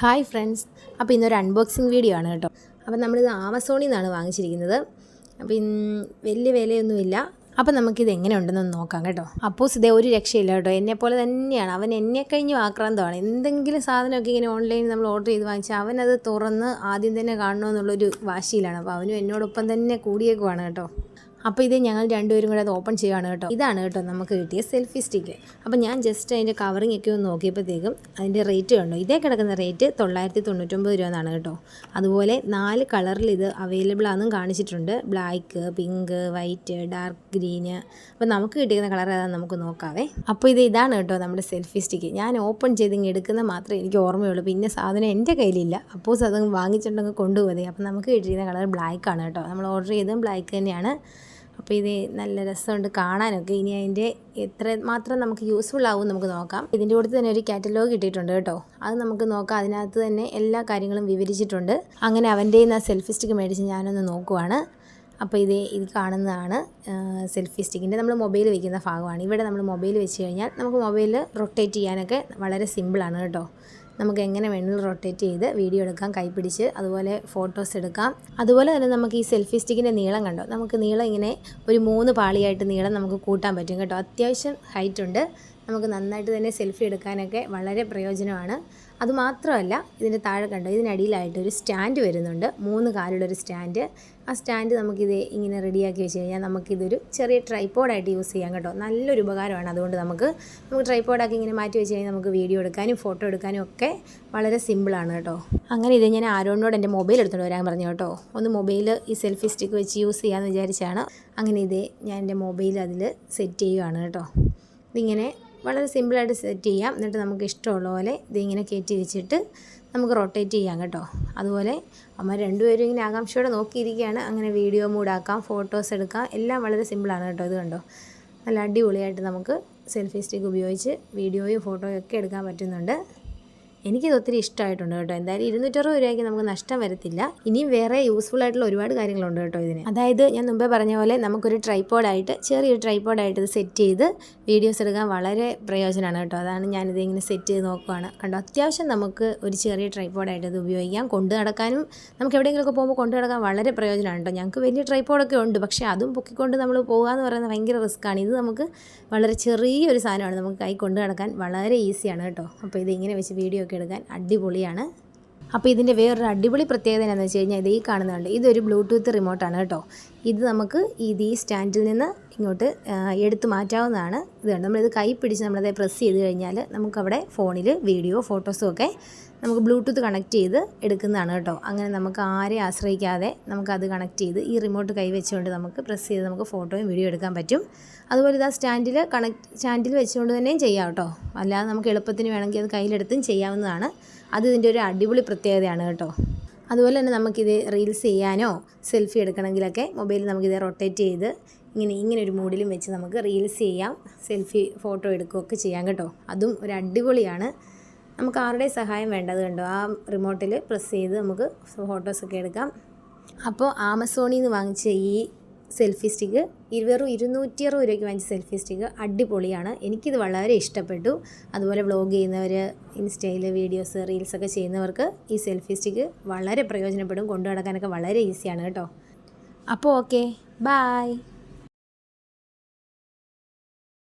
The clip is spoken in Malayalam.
ഹായ് ഫ്രണ്ട്സ് അപ്പോൾ ഇന്നൊരു അൺബോക്സിങ് വീഡിയോ ആണ് കേട്ടോ. അപ്പോൾ നമ്മളിത് ആമസോണിൽ നിന്നാണ് വാങ്ങിച്ചിരിക്കുന്നത്. അപ്പോൾ വലിയ വിലയൊന്നുമില്ല. അപ്പോൾ നമുക്കിത് എങ്ങനെ ഉണ്ടെന്നൊന്ന് നോക്കാം കേട്ടോ. അപ്പോസ് ഇതേ ഒരു രക്ഷയില്ല കേട്ടോ. എന്നെപ്പോലെ തന്നെയാണ്. അവൻ എന്നെ കഴിഞ്ഞ് ആക്രാന്തമാണ്. എന്തെങ്കിലും സാധനമൊക്കെ ഇങ്ങനെ ഓൺലൈനിൽ നമ്മൾ ഓർഡർ ചെയ്ത് വാങ്ങിച്ചാൽ അവനത് തുറന്ന് ആദ്യം തന്നെ കാണണമെന്നുള്ളൊരു വാശിയിലാണ്. അപ്പോൾ അവനും എന്നോടൊപ്പം തന്നെ കൂടിയേക്കുവാണ് കേട്ടോ. അപ്പോൾ ഇത് ഞങ്ങൾ രണ്ടുപേരും കൂടെ അത് ഓപ്പൺ ചെയ്യുകയാണ് കേട്ടോ. ഇതാണ് കേട്ടോ നമുക്ക് കിട്ടിയ സെൽഫി സ്റ്റിക്ക് അപ്പോൾ ഞാൻ ജസ്റ്റ് അതിന്റെ കവറിങ് ഒക്കെ ഒന്ന് നോക്കിയപ്പോഴത്തേക്കും അതിന്റെ റേറ്റ് കണ്ടോ. ഇതേ കിടക്കുന്ന റേറ്റ് തൊള്ളായിരത്തി തൊണ്ണൂറ്റൊമ്പത് രൂപ എന്നാണ് കേട്ടോ. അതുപോലെ നാല് കളറിൽ ഇത് അവൈലബിൾ ആണെന്നും കാണിച്ചിട്ടുണ്ട്. Black pink white dark green അപ്പോൾ നമുക്ക് കിട്ടിയിരുന്ന കളർ ഏതാണെന്ന് നമുക്ക് നോക്കാവേ. അപ്പോൾ ഇത് ഇതാണ് കേട്ടോ നമ്മുടെ സെൽഫി സ്റ്റിക്ക് ഞാൻ ഓപ്പൺ ചെയ്ത് ഇങ്ങ് എടുക്കുന്ന മാത്രമേ എനിക്ക് ഓർമ്മയുള്ളൂ. പിന്നെ സാധനം എന്റെ കയ്യിലില്ല. അപ്പോസ് അത് വാങ്ങിച്ചിട്ടുണ്ടെങ്കിൽ കൊണ്ടുപോകതേ അപ്പോൾ നമുക്ക് കിട്ടിയിരുന്ന കളർ ബ്ലാക്ക് ആണ് കേട്ടോ. നമ്മൾ ഓർഡർ ചെയ്തതും ബ്ലാക്ക് തന്നെയാണ്. അപ്പോൾ ഇത് നല്ല രസമുണ്ട് കാണാനൊക്കെ. ഇനി അതിന്റെ എത്ര മാത്രം നമുക്ക് യൂസ്ഫുൾ ആവും നമുക്ക് നോക്കാം. ഇതിന്റെ കൂടെ തന്നെ ഒരു കാറ്റലോഗ് കിട്ടിയിട്ടുണ്ട് കേട്ടോ. അത് നമുക്ക് നോക്കാം. അതിനകത്ത് തന്നെ എല്ലാ കാര്യങ്ങളും വിവരിച്ചിട്ടുണ്ട്. അങ്ങനെ അവന്റെ ആ സെൽഫി സ്റ്റിക്ക് മേടിച്ച് ഞാനൊന്ന് നോക്കുവാണ്. അപ്പോൾ ഇത് ഇത് കാണുന്നതാണ് സെൽഫി സ്റ്റിക്കിന്റെ നമ്മൾ മൊബൈൽ വയ്ക്കുന്ന ഭാഗമാണ്. ഇവിടെ നമ്മൾ മൊബൈൽ വെച്ച് കഴിഞ്ഞാൽ നമുക്ക് മൊബൈൽ റൊട്ടേറ്റ് ചെയ്യാനൊക്കെ വളരെ സിമ്പിളാണ് കേട്ടോ. നമുക്ക് എങ്ങനെ വേണമെങ്കിലും റൊട്ടേറ്റ് ചെയ്ത് വീഡിയോ എടുക്കാം കൈപ്പിടിച്ച് അതുപോലെ ഫോട്ടോസ് എടുക്കാം. അതുപോലെ തന്നെ നമുക്ക് ഈ സെൽഫി സ്റ്റിക്കിന്റെ നീളം കണ്ടോ? നമുക്ക് നീളം ഇങ്ങനെ ഒരു മൂന്ന് പാളിയായിട്ട് നീളം നമുക്ക് കൂട്ടാൻ പറ്റും കേട്ടോ. അത്യാവശ്യം ഹൈറ്റ് ഉണ്ട്. നമുക്ക് നന്നായിട്ട് തന്നെ സെൽഫി എടുക്കാനൊക്കെ വളരെ പ്രയോജനമാണ്. അതുമാത്രമല്ല ഇതിന്റെ താഴെ കണ്ടോ ഇതിനടിയിലായിട്ട് ഒരു സ്റ്റാൻഡ് വരുന്നുണ്ട്. മൂന്ന് കാലുള്ളൊരു സ്റ്റാൻഡ്. ആ സ്റ്റാൻഡ് നമുക്കിത് ഇങ്ങനെ റെഡിയാക്കി വെച്ച് കഴിഞ്ഞാൽ നമുക്കിതൊരു ചെറിയ ട്രൈപ്പോഡായിട്ട് യൂസ് ചെയ്യാം കേട്ടോ. നല്ലൊരു ഉപകാരമാണ് അതുകൊണ്ട് നമുക്ക്. നമുക്ക് ട്രൈപ്പോഡാക്കി ഇങ്ങനെ മാറ്റി വെച്ച് കഴിഞ്ഞാൽ നമുക്ക് വീഡിയോ എടുക്കാനും ഫോട്ടോ എടുക്കാനും ഒക്കെ വളരെ സിമ്പിളാണ് കേട്ടോ. അങ്ങനെ ഇത് ഞാൻ ആരോണിനോട് എന്റെ മൊബൈൽ എടുത്തുകൊണ്ട് വരാൻ പറഞ്ഞു കേട്ടോ. ഒന്ന് മൊബൈൽ ഈ സെൽഫി സ്റ്റിക്ക് വെച്ച് യൂസ് ചെയ്യാമെന്ന് വിചാരിച്ചാണ്. അങ്ങനെ ഇത് ഞാൻ എന്റെ മൊബൈൽ അതിൽ സെറ്റ് ചെയ്യുകയാണ് കേട്ടോ. ഇതിങ്ങനെ വളരെ സിമ്പിളായിട്ട് സെറ്റ് ചെയ്യാം. എന്നിട്ട് നമുക്ക് ഇഷ്ടമുള്ള പോലെ ഇതിങ്ങനെ കയറ്റി വെച്ചിട്ട് നമുക്ക് റൊട്ടേറ്റ് ചെയ്യാം കേട്ടോ. അതുപോലെ അമ്മ രണ്ടുപേരും ഇങ്ങനെ ആകാംക്ഷയോടെ നോക്കിയിരിക്കുകയാണ്. അങ്ങനെ വീഡിയോ മൂടാക്കാം ഫോട്ടോസ് എടുക്കാം. എല്ലാം വളരെ സിമ്പിളാണ് കേട്ടോ ഇത് കണ്ടോ. നല്ല അടിപൊളിയായിട്ട് നമുക്ക് സെൽഫി സ്റ്റിക്ക് ഉപയോഗിച്ച് വീഡിയോയും ഫോട്ടോയും ഒക്കെ എടുക്കാൻ പറ്റുന്നുണ്ട്. എനിക്കിത് ഒത്തിരി ഇഷ്ടമായിട്ടുണ്ട് കേട്ടോ. എന്തായാലും ഇരുന്നൂറ്ററുപത് രൂപയ്ക്ക് നമുക്ക് നഷ്ടം വരത്തില്ല. ഇനിയും വേറെ യൂസ്ഫുൾ ആയിട്ടുള്ള ഒരുപാട് കാര്യങ്ങളുണ്ട് കേട്ടോ ഇതിന്. അതായത് ഞാൻ മുമ്പേ പറഞ്ഞ പോലെ നമുക്കൊരു ട്രൈപ്പോഡായിട്ട് ചെറിയൊരു ട്രൈപ്പോഡായിട്ട് ഇത് സെറ്റ് ചെയ്ത് വീഡിയോസ് എടുക്കാൻ വളരെ പ്രയോജനമാണ് കേട്ടോ. അതാണ് ഞാനിത് ഇങ്ങനെ സെറ്റ് ചെയ്ത് നോക്കുകയാണ് കണ്ടോ? അത്യാവശ്യം നമുക്ക് ഒരു ചെറിയ ട്രൈപ്പോഡായിട്ട് ഇത് ഉപയോഗിക്കാം. കൊണ്ടു നടക്കാനും നമുക്ക് എവിടെയെങ്കിലുമൊക്കെ പോകുമ്പോൾ കൊണ്ടു നടക്കാൻ വളരെ പ്രയോജനമാണ് കേട്ടോ. ഞങ്ങൾക്ക് വലിയ ട്രൈപ്പോഡൊക്കെ ഉണ്ട്. പക്ഷേ അതും പൊക്കിക്കൊണ്ട് നമ്മൾ പോകുക എന്ന് പറയുന്നത് ഭയങ്കര റിസ്ക്കാണ് ഇത് നമുക്ക് വളരെ ചെറിയൊരു സാധനമാണ്. നമുക്ക് കൈ കൊണ്ടു നടക്കാൻ വളരെ ഈസിയാണ് കേട്ടോ. അപ്പോൾ ഇത് ഇങ്ങനെ വെച്ച് വീഡിയോ ഒക്കെ എടുക്കാൻ അടിപൊളിയാണ്. അപ്പോൾ ഇതിന്റെ വേറൊരു അടിപൊളി പ്രത്യേകത എന്താണെന്ന് വെച്ച് കഴിഞ്ഞാൽ ഇത് ഈ കാണുന്നുണ്ട് ഇതൊരു ബ്ലൂടൂത്ത് റിമോട്ടാണ് കേട്ടോ. ഇത് നമുക്ക് ഇത് ഈ സ്റ്റാൻഡിൽ നിന്ന് ഇങ്ങോട്ട് എടുത്തു മാറ്റാവുന്നതാണ്. ഇത് നമ്മളിത് കൈ പിടിച്ച് നമ്മളത് പ്രസ് ചെയ്ത് കഴിഞ്ഞാൽ നമുക്കവിടെ ഫോണിൽ വീഡിയോ ഫോട്ടോസും ഒക്കെ നമുക്ക് ബ്ലൂടൂത്ത് കണക്ട് ചെയ്ത് എടുക്കുന്നതാണ് കേട്ടോ. അങ്ങനെ നമുക്ക് ആരെ ആശ്രയിക്കാതെ നമുക്കത് കണക്ട് ചെയ്ത് ഈ റിമോട്ട് കൈ വെച്ചുകൊണ്ട് നമുക്ക് പ്രസ് ചെയ്ത് നമുക്ക് ഫോട്ടോയും വീഡിയോ എടുക്കാൻ പറ്റും. അതുപോലെ ഇതാ സ്റ്റാൻഡിൽ കണക്ട് സ്റ്റാൻഡിൽ വെച്ചുകൊണ്ട് തന്നെയും ചെയ്യാം കേട്ടോ. അല്ലാതെ നമുക്ക് എളുപ്പത്തിന് വേണമെങ്കിൽ അത് കയ്യിലെടുത്തും ചെയ്യാവുന്നതാണ്. അത് ഇതിന്റെ ഒരു അടിപൊളി പ്രത്യേകതയാണ് കേട്ടോ. അതുപോലെ തന്നെ നമുക്കിത് റീൽസ് ചെയ്യാനോ സെൽഫി എടുക്കണമെങ്കിലൊക്കെ മൊബൈൽ നമുക്കിത് റൊട്ടേറ്റ് ചെയ്ത് ഇങ്ങനെ ഇങ്ങനെ ഒരു മൂഡിലും വെച്ച് നമുക്ക് റീൽസ് ചെയ്യാം സെൽഫി ഫോട്ടോ എടുക്കുകയൊക്കെ ചെയ്യാം കേട്ടോ. അതും ഒരു അടിപൊളിയാണ്. നമുക്ക് ആരുടെ സഹായം വേണ്ടത് കണ്ടോ? ആ റിമോട്ടിൽ പ്രസ് ചെയ്ത് നമുക്ക് ഫോട്ടോസൊക്കെ എടുക്കാം. അപ്പോൾ ആമസോണിൽ നിന്ന് വാങ്ങിച്ച ഈ സെൽഫി സ്റ്റിക്ക്. വെറും ഇരുന്നൂറ്റി അറുപത് രൂപയ്ക്ക് വാങ്ങിച്ച സെൽഫി സ്റ്റിക്ക്. അടിപൊളിയാണ്. എനിക്കിത് വളരെ ഇഷ്ടപ്പെട്ടു. അതുപോലെ വ്ളോഗ് ചെയ്യുന്നവർ ഇൻസ്റ്റയിൽ വീഡിയോസ് റീൽസൊക്കെ ചെയ്യുന്നവർക്ക് ഈ സെൽഫി സ്റ്റിക്ക് വളരെ പ്രയോജനപ്പെടും. കൊണ്ടു നടക്കാനൊക്കെ വളരെ ഈസിയാണ് കേട്ടോ. അപ്പോൾ ഓക്കെ ബായ്